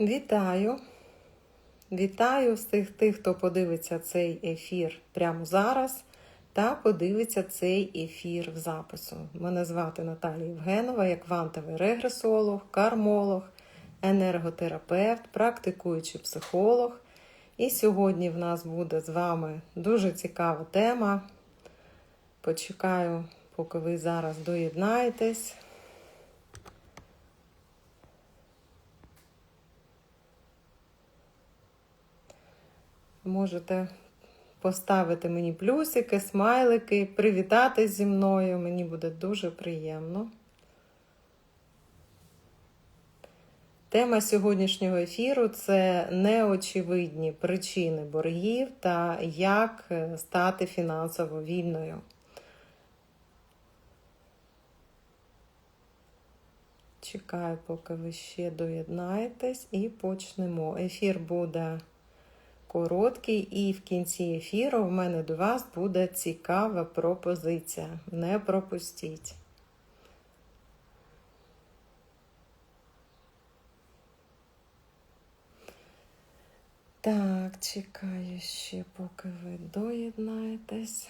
Вітаю! Вітаю всіх тих, хто подивиться цей ефір прямо зараз та подивиться цей ефір в запису. Мене звати Наталія Євгенова, я квантовий регресолог, кармолог, енерготерапевт, практикуючий психолог. І сьогодні в нас буде з вами дуже цікава тема. Почекаю, поки ви зараз доєднаєтесь. Можете поставити мені плюсики, смайлики, привітатись зі мною. Мені буде дуже приємно. Тема сьогоднішнього ефіру це неочевидні причини боргів та як стати фінансово вільною. Чекаю, поки ви ще доєднаєтесь, і почнемо. Ефір буде короткий, і в кінці ефіру в мене до вас буде цікава пропозиція. Не пропустіть. Так, чекаю ще, поки ви доєднаєтесь.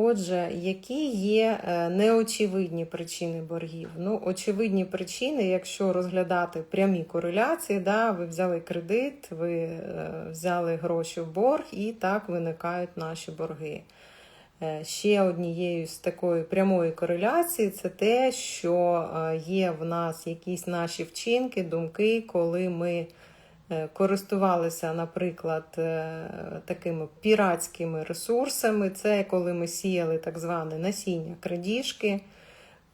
Отже, які є е, неочевидні причини боргів? Ну, очевидні причини, якщо розглядати прямі кореляції, да, ви взяли кредит, ви е, взяли гроші в борг, і так виникають наші борги. Е, ще однією з такої прямої кореляції це те, що є в нас якісь наші вчинки, думки, коли ми. Е, користувалися, наприклад, е, такими піратськими ресурсами. Це коли ми сіяли так зване насіння крадіжки,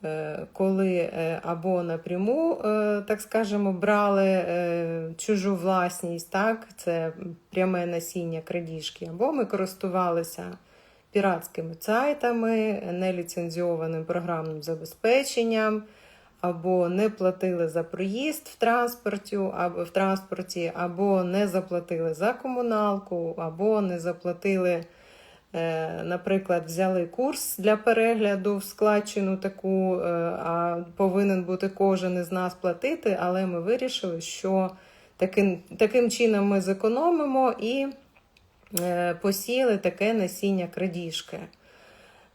е, коли або напряму, так скажемо, брали чужу власність, так, це пряме насіння крадіжки, або ми користувалися. Піратськими сайтами, неліцензіованим програмним забезпеченням, або не платили за проїзд в транспорті, або в транспорті, або не заплатили за комуналку, або не заплатили, е, наприклад, взяли курс для перегляду в складчину таку, е, а повинен бути кожен із нас платити, але ми вирішили, що таким, таким чином ми зекономимо і е, посіяли таке насіння крадіжки.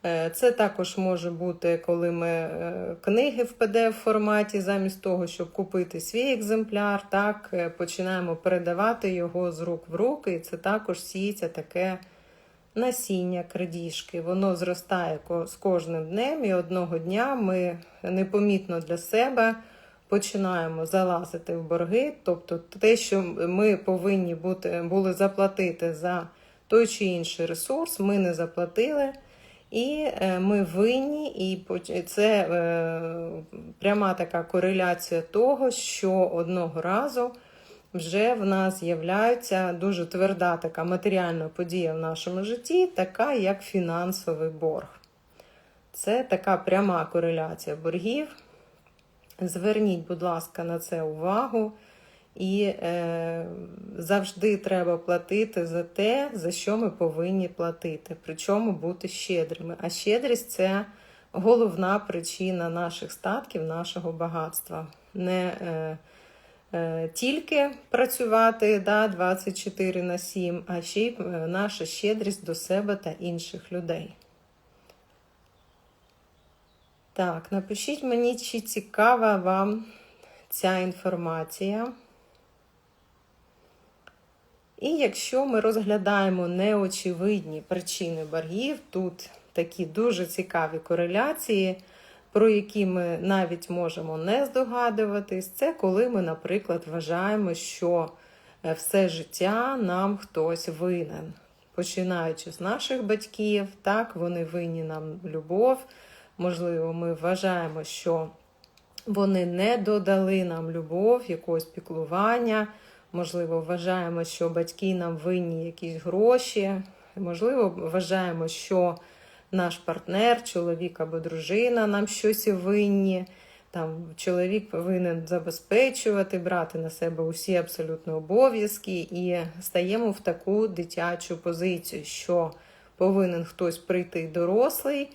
Е, це також може бути, коли ми е, книги в pdf форматі, замість того, щоб купити свій екземпляр, так е, починаємо передавати його з рук в руки, і це також сіється таке насіння крадіжки. Воно зростає з кожним днем, і одного дня ми непомітно для себе починаємо залазити в борги. Тобто те, що ми повинні бути, були заплатити за той чи інший ресурс, ми не заплатили. І е, ми винні, і це е, пряма така кореляція того, що одного разу вже в нас з'являється дуже тверда така матеріальна подія в нашому житті, така як фінансовий борг. Це така пряма кореляція боргів. Зверніть, будь ласка, на це увагу. І е, завжди треба платити за те, за що ми повинні платити, причому бути щедрими. А щедрість це головна причина наших статків, нашого багатства. Не е, е, тільки працювати да, 24 на 7, а ще й е, наша щедрість до себе та інших людей. Так, напишіть мені, чи цікава вам ця інформація. І якщо ми розглядаємо неочевидні причини боргів, тут такі дуже цікаві кореляції, про які ми навіть можемо не здогадуватись, це коли ми, наприклад, вважаємо, що е, все життя нам хтось винен. Починаючи з наших батьків, так, вони винні нам любов. Можливо, ми вважаємо, що вони не додали нам любов, якогось піклування. Можливо, вважаємо, що батьки нам винні якісь гроші. Можливо, вважаємо, що наш партнер, чоловік або дружина нам щось винні. Там Чоловік повинен забезпечувати, брати на себе усі абсолютно обов'язки, і стаємо в таку дитячу позицію, що повинен хтось прийти дорослий.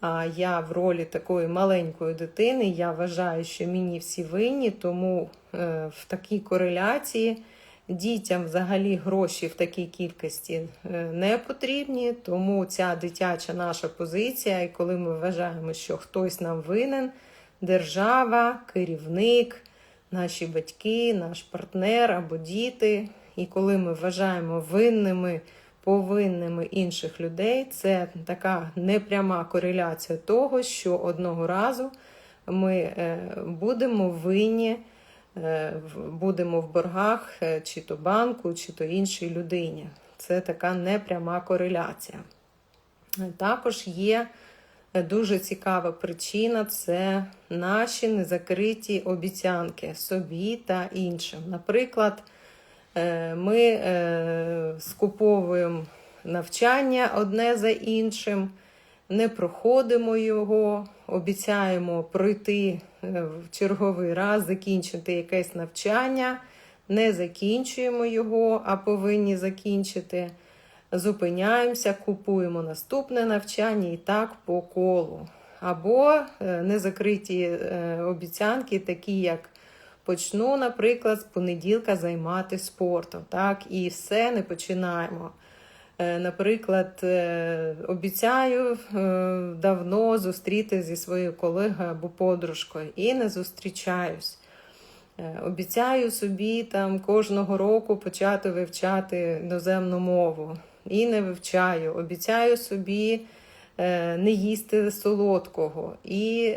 А я в ролі такої маленької дитини, я вважаю, що мені всі винні, тому е, в такій кореляції дітям взагалі гроші в такій кількості е, не потрібні. Тому ця дитяча наша позиція, і коли ми вважаємо, що хтось нам винен, держава, керівник, наші батьки, наш партнер або діти. І коли ми вважаємо винними повинними інших людей, це така непряма кореляція того, що одного разу ми е, будемо винні, е, будемо в боргах е, чи то банку, чи то іншій людині. Це така непряма кореляція. Також є дуже цікава причина це наші незакриті обіцянки собі та іншим. Наприклад, ми е, скуповуємо навчання одне за іншим, не проходимо його, обіцяємо пройти е, в черговий раз, закінчити якесь навчання, не закінчуємо його, а повинні закінчити зупиняємося, купуємо наступне навчання і так по колу. Або е, незакриті е, обіцянки, такі як почну, наприклад, з понеділка займатися спортом. Так, і все не починаємо. Е, Наприклад, е, обіцяю е, давно зустріти зі своєю колегою або подружкою і не зустрічаюсь. Обіцяю собі там кожного року почати вивчати іноземну мову і не вивчаю. Обіцяю собі не їсти солодкого і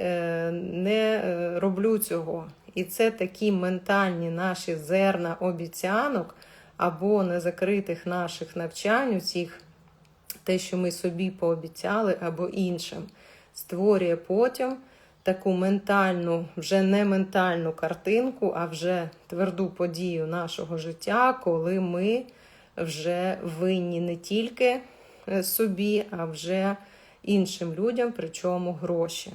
не роблю цього. І це такі ментальні наші зерна обіцянок або незакритих наших навчань, усіх те, що ми собі пообіцяли, або іншим, створює потім таку ментальну, вже не ментальну картинку, а вже тверду подію нашого життя, коли ми вже винні не тільки е, собі, а вже іншим людям, причому гроші.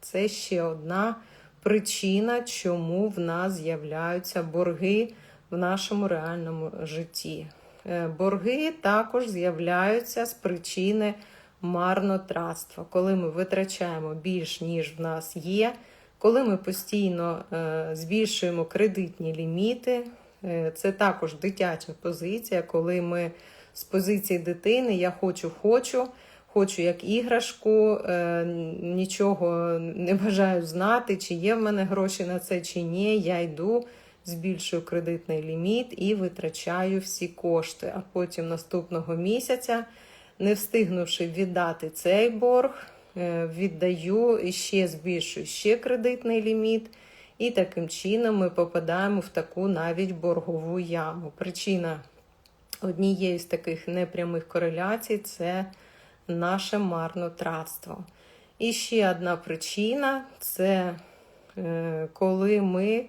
Це ще одна причина, чому в нас з'являються борги в нашому реальному житті. Е, Борги також з'являються з причини марнотратства, коли ми витрачаємо більш ніж в нас є, коли ми постійно е, збільшуємо кредитні ліміти. Е, Це також дитяча позиція, коли ми з позиції дитини я хочу, хочу, хочу як іграшку, е, нічого не бажаю знати, чи є в мене гроші на це, чи ні. Я йду, збільшую кредитний ліміт і витрачаю всі кошти. А потім наступного місяця, не встигнувши віддати цей борг, е, віддаю і ще збільшую ще кредитний ліміт. І таким чином ми попадаємо в таку навіть боргову яму. Причина однієї з таких непрямих кореляцій це наше марнотратство. І ще одна причина це е, коли ми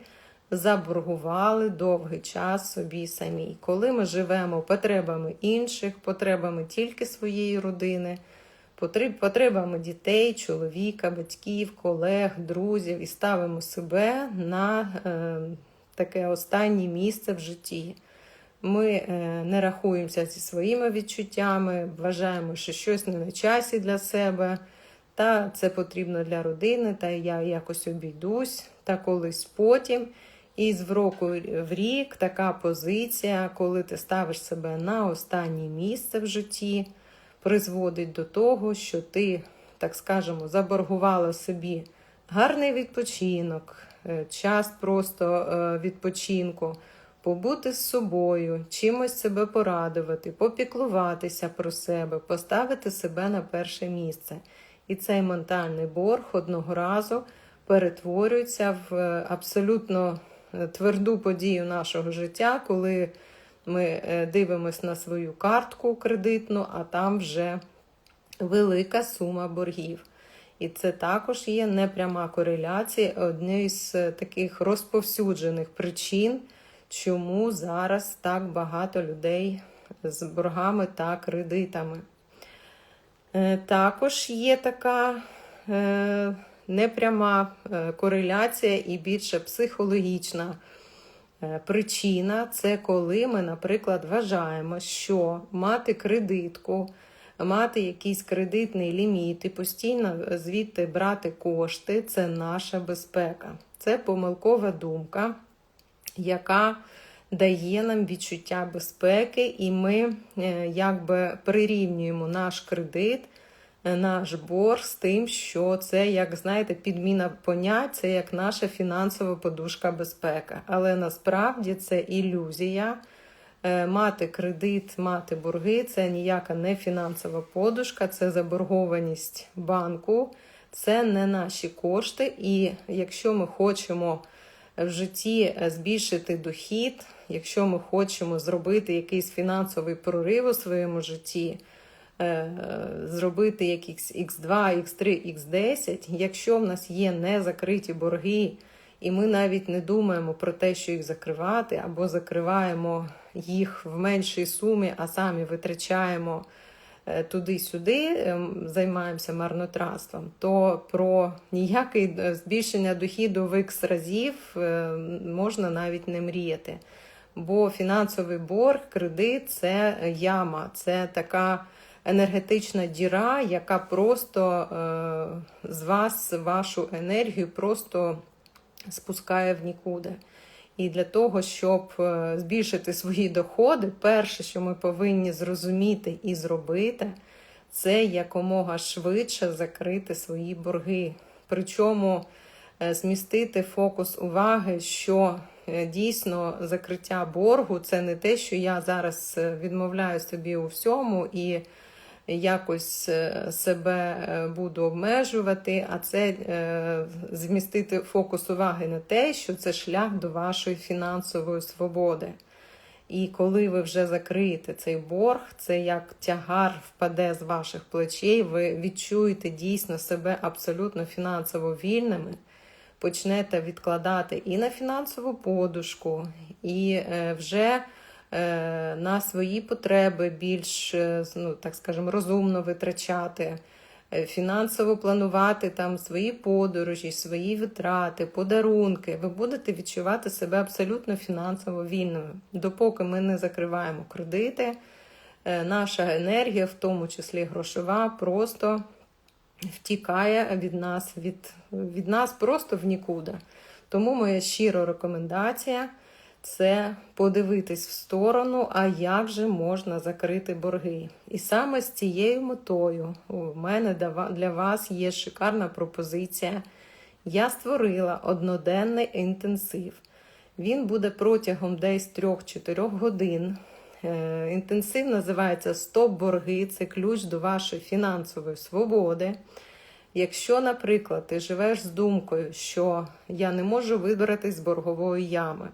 заборгували довгий час собі самі. Коли ми живемо потребами інших, потребами тільки своєї родини, потребами дітей, чоловіка, батьків, колег, друзів і ставимо себе на е, таке останнє місце в житті. Ми е, не рахуємося зі своїми відчуттями, вважаємо, що щось не на часі для себе, та це потрібно для родини, та я якось обійдусь, та колись потім. І з року в рік така позиція, коли ти ставиш себе на останнє місце в житті, призводить до того, що ти, так скажемо, заборгувала собі гарний відпочинок, е, час просто е, відпочинку, побути з собою, чимось себе порадувати, попіклуватися про себе, поставити себе на перше місце. І цей ментальний борг одного разу перетворюється в е, абсолютно е, тверду подію нашого життя, коли ми е, дивимося на свою картку кредитну, а там вже велика сума боргів. І це також є непряма кореляція однієї з таких розповсюджених причин, чому зараз так багато людей з боргами та кредитами. Е, Також є така е, непряма е, кореляція і більше психологічна причина це коли ми, наприклад, вважаємо, що мати кредитку, мати якийсь кредитний ліміт і постійно звідти брати кошти це наша безпека. Це помилкова думка, яка дає нам відчуття безпеки, і ми е, якби прирівнюємо наш кредит, е, наш борг з тим, що це, як знаєте, підміна понять, це як наша фінансова подушка безпека. Але насправді це ілюзія. Е, Мати кредит, мати борги це ніяка не фінансова подушка, це заборгованість банку, це не наші кошти. І якщо ми хочемо в житті е, збільшити дохід, якщо ми хочемо зробити якийсь фінансовий прорив у своєму житті, е, зробити якийсь X2, X3, X10, якщо в нас є незакриті борги, і ми навіть не думаємо про те, що їх закривати, або закриваємо їх в меншій сумі, а самі витрачаємо е, туди-сюди, ем, займаємося марнотратством, то про ніяке е, збільшення дохіду в X разів е, можна навіть не мріяти. Бо фінансовий борг, кредит це яма, це така енергетична діра, яка просто з вас вашу енергію просто спускає в нікуди. І для того, щоб е, збільшити свої доходи, перше, що ми повинні зрозуміти і зробити, це якомога швидше закрити свої борги. Причому е, змістити фокус уваги, що е, дійсно закриття боргу це не те, що я зараз відмовляю собі у всьому і якось е, себе е, буду обмежувати, а це е, змістити фокус уваги на те, що це шлях до вашої фінансової свободи. І коли ви вже закриєте цей борг, це як тягар впаде з ваших плечей, ви відчуєте дійсно себе абсолютно фінансово вільними, почнете відкладати і на фінансову подушку, і вже на свої потреби більш, е, ну так скажемо, розумно витрачати, е, фінансово планувати там свої подорожі, свої витрати, подарунки. Ви будете відчувати себе абсолютно фінансово вільними. Допоки ми не закриваємо кредити, наша енергія, в тому числі грошова, просто втікає від нас, від, від нас просто в нікуди. Тому моя щира рекомендація це подивитись в сторону, а як же можна закрити борги. І саме з цією метою у мене для вас є шикарна пропозиція. Я створила одноденний інтенсив. Він буде протягом десь 3-4 годин. Е, інтенсив називається Стоп-борги це ключ до вашої фінансової свободи. Якщо, наприклад, ти живеш з думкою, що я не можу вибратись з боргової ями.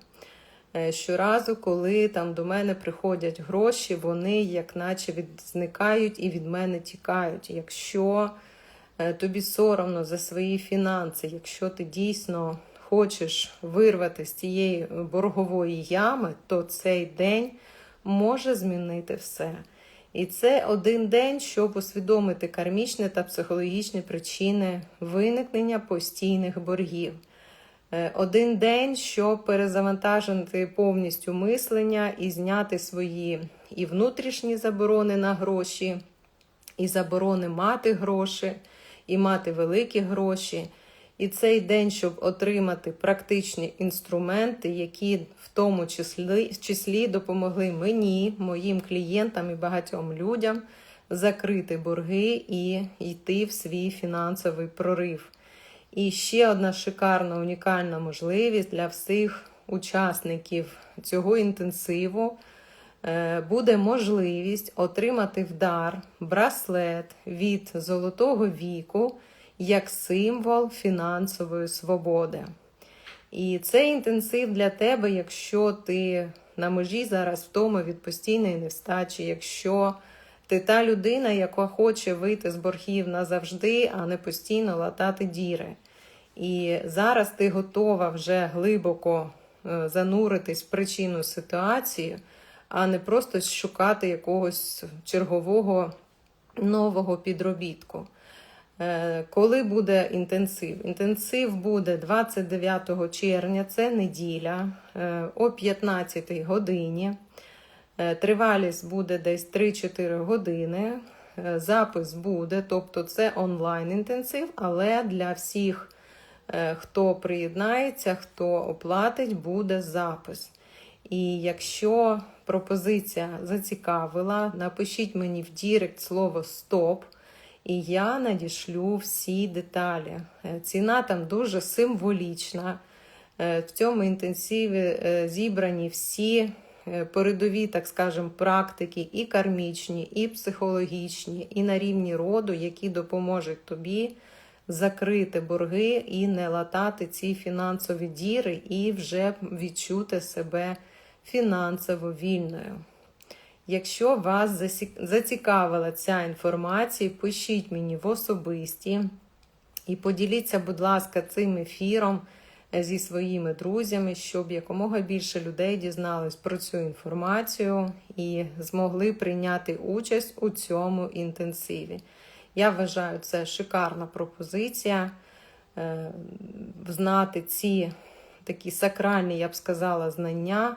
Е, щоразу, коли там до мене приходять гроші, вони як наче від, зникають і від мене тікають. Якщо е, тобі соромно за свої фінанси, якщо ти дійсно хочеш вирвати з цієї боргової ями, то цей день може змінити все. І це один день, щоб усвідомити кармічні та психологічні причини виникнення постійних боргів. Е, один день, щоб перезавантажити повністю мислення і зняти свої і внутрішні заборони на гроші, і заборони мати гроші, і мати великі гроші. І цей день, щоб отримати практичні інструменти, які в тому числі, числі допомогли мені, моїм клієнтам і багатьом людям закрити борги і йти в свій фінансовий прорив. І ще одна шикарна, унікальна можливість для всіх учасників цього інтенсиву е, буде можливість отримати в дар браслет від золотого віку як символ фінансової свободи. І цей інтенсив для тебе, якщо ти на межі зараз втоми від постійної невстачі, якщо ти та людина, яка хоче вийти з боргів назавжди, а не постійно латати діри. І зараз ти готова вже глибоко е, зануритись в причину ситуації, а не просто шукати якогось чергового нового підробітку. Е, коли буде інтенсив? Інтенсив буде 29 червня, це неділя е, о 15 годині. Тривалість буде десь 3-4 години. запис буде, тобто це онлайн інтенсив, але для всіх, хто приєднається, хто оплатить, буде запис. І якщо пропозиція зацікавила, напишіть мені в Дірект слово СТОП, і я надішлю всі деталі. Е, Ціна там дуже символічна. Е, В цьому інтенсиві е, зібрані всі е, передові, так скажемо, практики, і кармічні, і психологічні, і на рівні роду, які допоможуть тобі закрити борги і не латати ці фінансові діри, і вже відчути себе фінансово вільною. Якщо вас зацікавила ця інформація, пишіть мені в особисті і поділіться, будь ласка, цим ефіром зі своїми друзями, щоб якомога більше людей дізнались про цю інформацію і змогли прийняти участь у цьому інтенсиві. Я вважаю, це шикарна пропозиція. е, Знати ці такі сакральні, я б сказала, знання,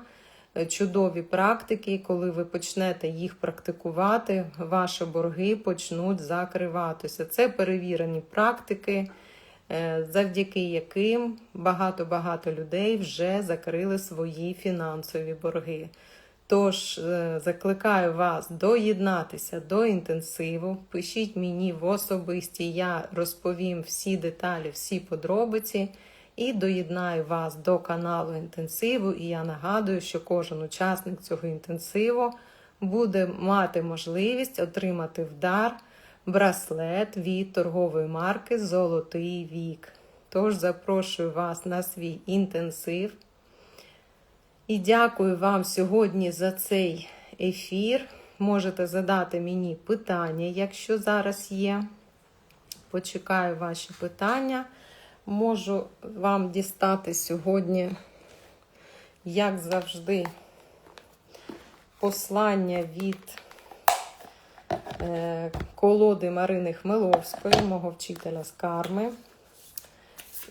е, чудові практики. Коли ви почнете їх практикувати, ваші борги почнуть закриватися. Це перевірені практики, е, завдяки яким багато-багато людей вже закрили свої фінансові борги. Тож е, закликаю вас доєднатися до інтенсиву. Пишіть мені в особисті, я розповім всі деталі, всі подробиці і доєднаю вас до каналу інтенсиву. І я нагадую, що кожен учасник цього інтенсиву буде мати можливість отримати в дар браслет від торгової марки Золотий вік. Тож запрошую вас на свій інтенсив. І дякую вам сьогодні за цей ефір. Можете задати мені питання, якщо зараз є. Почекаю ваші питання. Можу вам дістати сьогодні, як завжди, послання від е, колоди Марини Хмеловської, мого вчителя з карми.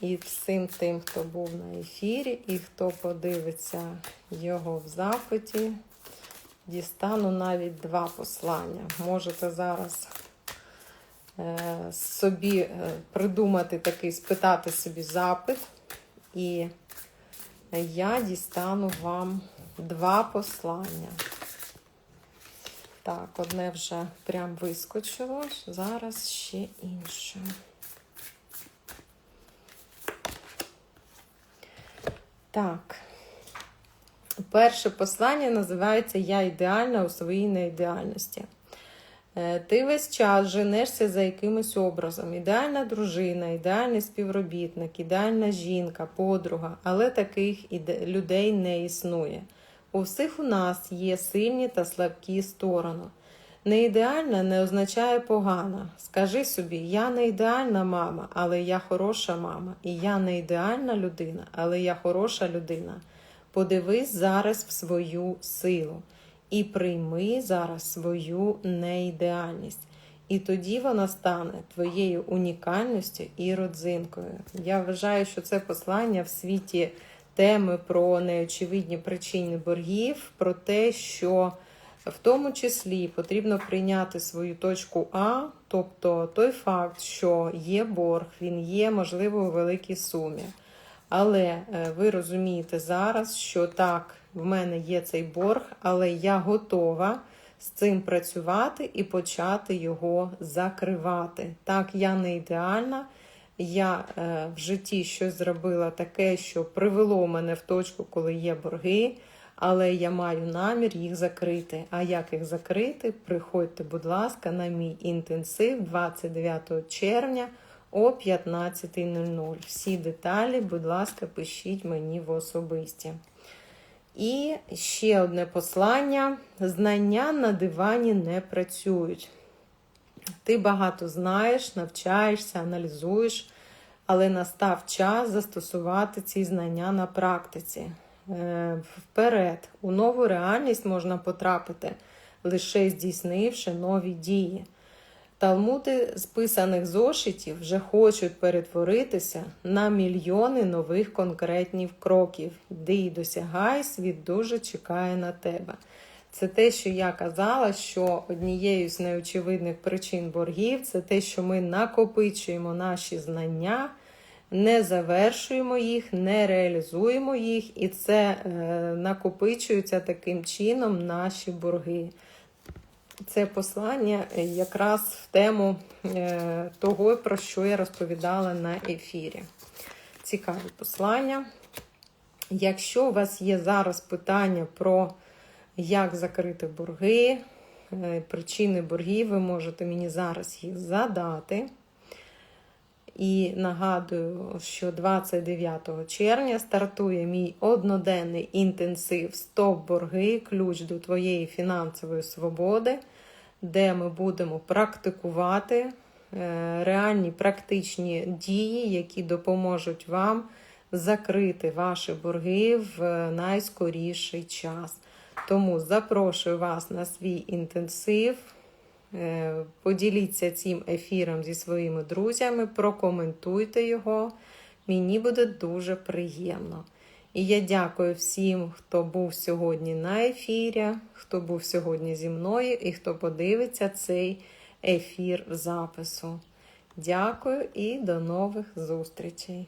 І всім тим, хто був на ефірі, і хто подивиться його в запиті, дістану навіть два послання. Можете зараз е, собі е, придумати такий, спитати собі запит, і я дістану вам два послання. Так, одне вже прям вискочило, зараз ще інше. Так. Перше послання називається Я ідеальна у своїй неідеальності. Е, Ти весь час женешся за якимось образом. Ідеальна дружина, ідеальний співробітник, ідеальна жінка, подруга, але таких людей не існує. У всіх у нас є сильні та слабкі сторони. Не ідеальна не означає погана. Скажи собі, я не ідеальна мама, але я хороша мама. І я не ідеальна людина, але я хороша людина. Подивись зараз в свою силу і прийми зараз свою неідеальність. І тоді вона стане твоєю унікальністю і родзинкою. Я вважаю, що це послання в світі теми про неочевидні причини боргів, про те, що в тому числі потрібно прийняти свою точку А, тобто той факт, що є борг, він є, можливо, у великій сумі. Але е, ви розумієте зараз, що так, в мене є цей борг, але я готова з цим працювати і почати його закривати. Так, я не ідеальна. Я е, в житті щось зробила таке, що привело мене в точку, коли є борги, але я маю намір їх закрити. А як їх закрити? Приходьте, будь ласка, на мій інтенсив 29 червня о 15.00. Всі деталі, будь ласка, пишіть мені в особисті. І ще одне послання: знання на дивані не працюють. Ти багато знаєш, навчаєшся, аналізуєш, але настав час застосувати ці знання на практиці. Е, Вперед, у нову реальність можна потрапити, лише здійснивши нові дії. Талмуди з писаних зошитів вже хочуть перетворитися на мільйони нових конкретних кроків. Йди і досягай, світ дуже чекає на тебе. Це те, що я казала, що однією з неочевидних причин боргів це те, що ми накопичуємо наші знання, не завершуємо їх, не реалізуємо їх, і це е, накопичуються таким чином наші борги. Це послання якраз в тему е, того, про що я розповідала на ефірі. Цікаві послання. Якщо у вас є зараз питання про як закрити борги, е, причини боргів, ви можете мені зараз їх задати. І нагадую, що 29 червня стартує мій одноденний інтенсив Стоп борги, ключ до твоєї фінансової свободи, де ми будемо практикувати е, реальні практичні дії, які допоможуть вам закрити ваші борги в найскоріший час. Тому запрошую вас на свій інтенсив. Е, Поділіться цим ефіром зі своїми друзями, прокоментуйте його. Мені буде дуже приємно. І я дякую всім, хто був сьогодні на ефірі, хто був сьогодні зі мною і хто подивиться цей ефір запису. Дякую і до нових зустрічей!